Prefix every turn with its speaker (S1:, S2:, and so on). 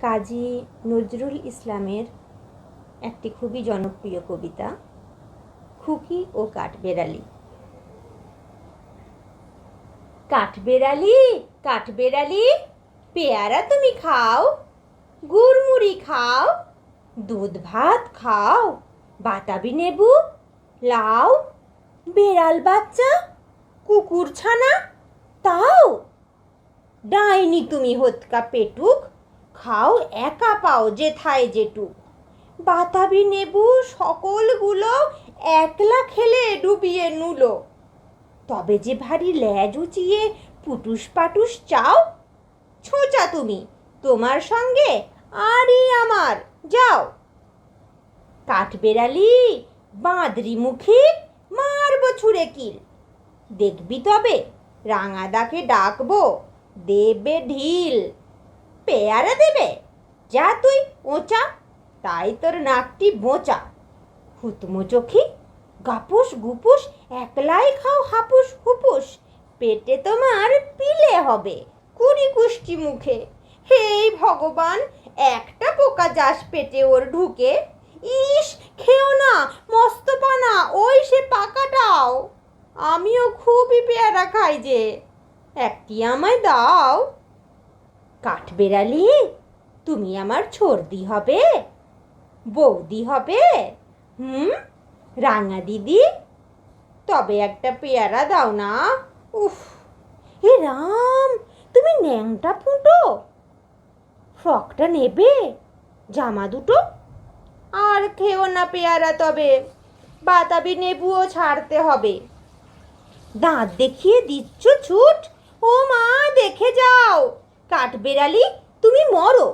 S1: কাজী নজরুল ইসলামের একটি খুবই জনপ্রিয় কবিতা, খুকি ও কাঠবেড়ালি। কাঠবেড়ালি কাঠবেড়ালি, পেয়ারা তুমি খাও, গুড়মুড়ি খাও, দুধ ভাত খাও, বাতাবি নেবু লাউ বেড়াল বাচ্চা, কুকুর ছানা, তাও। ডাইনি তুমি হতকা পেটুক খাও, একা পাও যেথায় যেটুক। বাতাবি নেবু সকলগুলো একলা খেলে ডুবিয়ে নুলো। তবে যে ভারী ল্যাজ উঁচিয়ে পুটুস পাটুস চাও, ছোঁচা তুমি, তোমার সঙ্গে আরই আমার, যাও। কাঠবেড়ালি, বাঁদরি মুখে, মারব ছুঁড়ে কিল। দেখবি তবে রাঙাদাকে ডাকবো, দেবে ঢিল। পেয়ারা দেবে? যা তুই ওচা তাই তোর নাকটি বোঁচা হুতমো চোখি গাপুস গুপুস, একলাই খাও হাপুস হুপুস। পেটে তোমার পিলে হবে কুড়ি কুষ্টি মুখে। হেই ভগবান, একটা পোকা যাস পেটে ওর ঢুকে। ইস, খেও না, মস্তপানা, ওই সে পাকাটাও। আমিও খুবই পেয়ারা খাই যে। একটি আমায় দাও। কাঠবেড়ালি তুমি আমার ছর্দি হবে, বৌদি হবে, হুম, রাঙা দিদি, তবে একটা পেয়ারা দাও না। উফ, হে রাম, তুমি ন্যাংটা ফুটো, ফ্রকটা নেবে, জামা দুটো, আর খেও না পেয়ারা তবে, বাতাবি নেবুও ছাড়তে হবে। দাঁত দেখিয়ে দিচ্ছ ছুট কাঠবেড়ালি তুমি মরো।